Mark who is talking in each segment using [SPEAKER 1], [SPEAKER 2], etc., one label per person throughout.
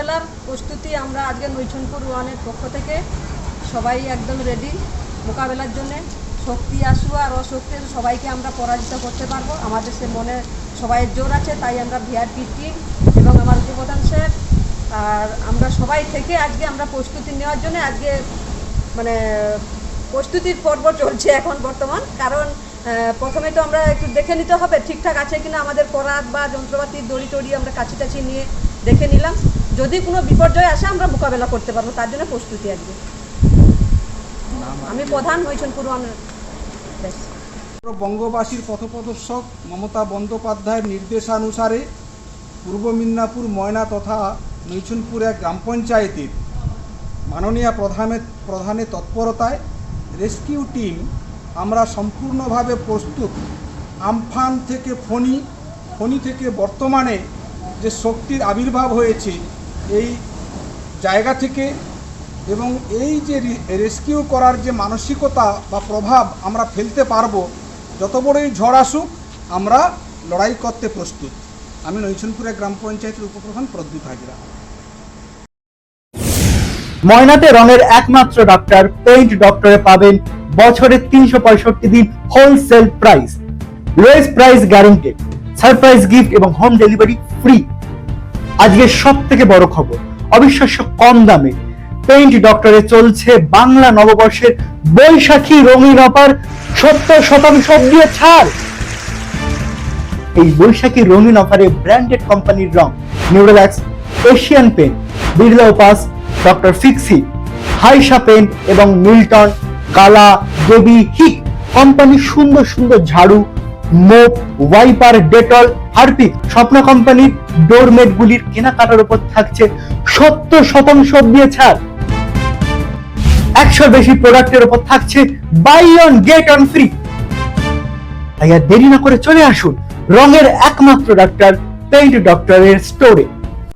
[SPEAKER 1] মোকাবেলার প্রস্তুতি আমরা আজকে নৈছনপুর ওয়ানের পক্ষ থেকে সবাই একদম রেডি মোকাবেলার জন্য। শক্তি আসু আর অশক্তি সবাইকে আমরা পরাজিত করতে পারব। আমাদের সে মনে সবাইয়ের জোর আছে, তাই আমরা ভিআরপি টিম এবং আমার উপপ্রধান স্যার আর আমরা সবাই থেকে আজকে আমরা প্রস্তুতি নেওয়ার জন্য আজকে মানে প্রস্তুতির পর্ব চলছে এখন বর্তমান। কারণ প্রথমে তো আমরা একটু দেখে নিতে হবে ঠিকঠাক আছে কিনা আমাদের করাত বা যন্ত্রপাতি দড়ি টড়ি আমরা কাছি টাছি নিয়ে দেখে নিলাম। যদি কোনো বিপর্যয় আসে, আমরা মোকাবেলা করতে পারব। তার জন্য প্রস্তুতি আজকে আমি প্রধান হয়েছেন ব্যাস
[SPEAKER 2] বঙ্গবাসীর পথপ্রদর্শক মমতা বন্দ্যোপাধ্যায়ের নির্দেশানুসারে পূর্ব মিদনাপুর, ময়না তথা নৈছনপুর এক গ্রাম পঞ্চায়েতের মাননীয় প্রধানের প্রধানের তৎপরতায় রেস্কিউ টিম আমরা সম্পূর্ণভাবে প্রস্তুত। আমফান থেকে ফণি ফণি থেকে বর্তমানে যে শক্তির আবির্ভাব হয়েছে এই জায়গা থেকে এবং এই যে রেস্কিউ করার যে মানসিকতা বা প্রভাব আমরা ফেলতে পারব, যত বড়ই ঝড় আসুক, আমরা লড়াই করতে প্রস্তুত। আমি নৈছনপুরে গ্রাম পঞ্চায়েতের উপপ্রধান প্রদ্যুৎ হাজরা।
[SPEAKER 3] ময়নাতে রঙের একমাত্র ডাক্তার পেইন্ট ডক্টরে পাবেন বছরে তিনশো পঁয়ষট্টি দিন wholesale price lowest price guaranteed surprise gift এবং হোম ডেলিভারি ফ্রি আজকে সব থেকে বড় খবর। অবিশ্বাস্য কম দামে পেইন্ট ডক্টরে চলছে বাংলা নববর্ষের বৈশাখী রঙিন অফার। সত্তর শতাংশ দিয়ে ছাড়। এই বৈশাখী রঙিন অফারে ব্র্যান্ডেড কোম্পানির রং Nerolac, Asian paints Birla Opus, doctor Fixit, হাইসা pen এবং মিল্টন, কালা, দেবী, হিক। কোম্পানির সুন্দর সুন্দর ঝাড়ু মোপ ওয়াইপার ডেটল হারপিক স্বপ্ন কোম্পানির ডোরমেট গুলির কেনাকাটার উপর থাকছে সত্তর শতাংশ দিয়ে ছাড়। একশোর বেশি প্রোডাক্টের উপর থাকছে buy one get one free তাই আর দেরি না করে চলে আসুন রঙের একমাত্র ডাক্তার পেইন্ট ডক্টরের স্টোরে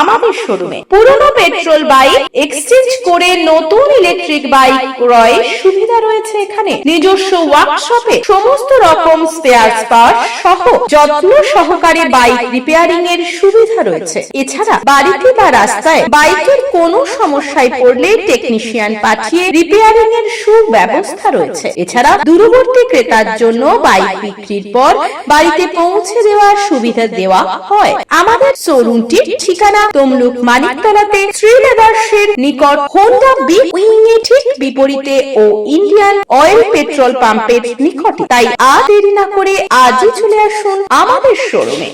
[SPEAKER 4] আমাদের শোরুমে। পুরনো পেট্রোল বাইক এক্সচেঞ্জ করে নতুন ইলেকট্রিক বাইক ক্রয়ের সুবিধা রয়েছে এখানে। নিজস্ব ওয়ার্কশপে সমস্ত রকম স্পেয়ার পার্ট সহ যত্ন সহকারে বাইক রিপেয়ারিং এর সুবিধা রয়েছে। এছাড়া বাড়িতে বা রাস্তায় বাইকের কোনো সমস্যায় পড়লে টেকনিশিয়ান পাঠিয়ে রিপেয়ারিং এর সুব্যবস্থা রয়েছে। এছাড়া দূরবর্তী ক্রেতার জন্য বাইক বিক্রির পর বাড়িতে পৌঁছে দেওয়ার সুবিধা দেওয়া হয়। আমাদের শোরুমটির ঠিকানা তমলুক মানিকতলাতে তলাতে লেদার্সের নিকট হোন্ডা বি উইং ঠিক বিপরীতে ও ইন্ডিয়ান অয়েল পেট্রোল পাম্পের নিকটে। তাই আর দেরি না করে আজই চলে আসুন আমাদের শোরুমে